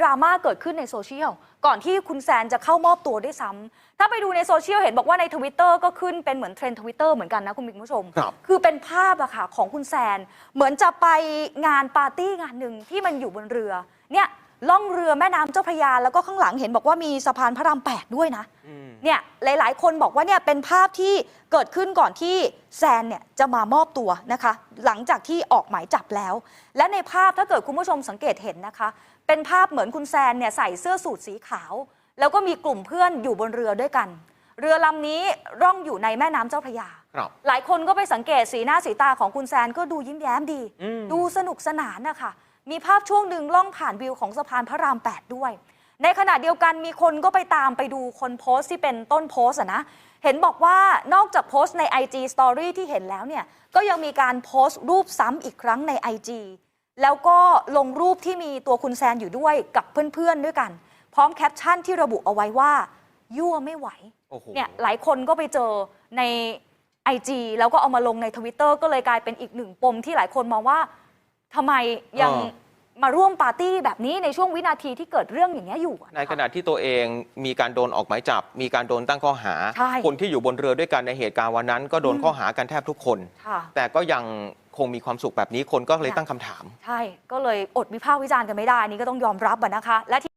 ดราม่าเกิดขึ้นในโซเชียล ก่อนที่คุณแซนจะเข้ามอบตัวด้วยซ้ำถ้าไปดูในโซเชียลเห็นบอกว่าในทวิตเตอร์ก็ขึ้นเป็นเหมือนเทรนด์ทวิตเตอร์เหมือนกันนะคุณผู้ชมครับคือเป็นภาพอะค่ะของคุณแซน เหมือนจะไปงานปาร์ตี้งานหนึ่งที่มันอยู่บนเรือเนี่ยล่องเรือแม่น้ำเจ้าพระยาแล้วก็ข้างหลังเห็นบอกว่ามีสะพานพระรามแปดด้วยนะ อืม เนี่ยหลายๆ คนบอกว่าเนี่ยเป็นภาพที่เกิดขึ้นก่อนที่แซนเนี่ยจะมามอบตัวนะคะ หลังจากที่ออกหมายจับแล้ว และในภาพถ้าเกิดคุณผู้ชมสังเกตเห็นนะคะ เป็นภาพเหมือนคุณแซนเนี่ยใส่เสื้อสูทสีขาว แล้วก็มีกลุ่มเพื่อนอยู่บนเรือด้วยกัน เรือลำนี้ร่องอยู่ในแม่น้ำเจ้าพระยา ครับ หลายคนก็ไปสังเกตสีหน้าสีตาของคุณแซนก็ดูยิ้มแย้มดี อืม ดูสนุกสนานนะคะ มีภาพช่วงหนึ่งล่องผ่านวิวของสะพานพระราม 8 ด้วย ในขณะเดียวกันมีคนก็ไปตามไปดูคนโพสต์ที่เป็นต้นโพสต์อะนะ เห็นบอกว่านอกจากโพสต์ใน IG Story ที่เห็นแล้วเนี่ย ก็ยังมีการโพสต์รูปซ้ำอีกครั้งใน IG แล้วก็ลงรูปที่มีตัวคุณแซนอยู่ด้วยกับเพื่อนๆด้วยกัน พร้อมแคปชั่นที่ระบุเอาไว้ว่า ยั่วไม่ไหวโอ้โหเนี่ยหลายคนก็ไปเจอใน IG แล้วก็เอามาลงในทวิตเตอร์ก็เลยกลายเป็นอีกหนึ่งปมที่หลายคนมองว่าทำไมยังเออ มาร่วมปาร์ตี้แบบนี้ในช่วงวินาทีที่เกิดเรื่องอย่างนี้ยอยู่อะในขณะที่ตัวเองมีการโดนออกหมายจับ มีการโดนตั้งข้อหาใช่คนที่อยู่บนเรือด้วยกันในเหตุการณ์วันนั้น ก็โดนอืมข้อหากันแทบทุกคน ค่ะ แต่ก็ยังคงมีความสุขแบบนี้คนก็เลยตั้งคำถาม ใช่ ก็เลยอดวิพากษ์วิจารณ์กันไม่ได้อันนี่ก็ต้องยอมรับอะนะคะและที่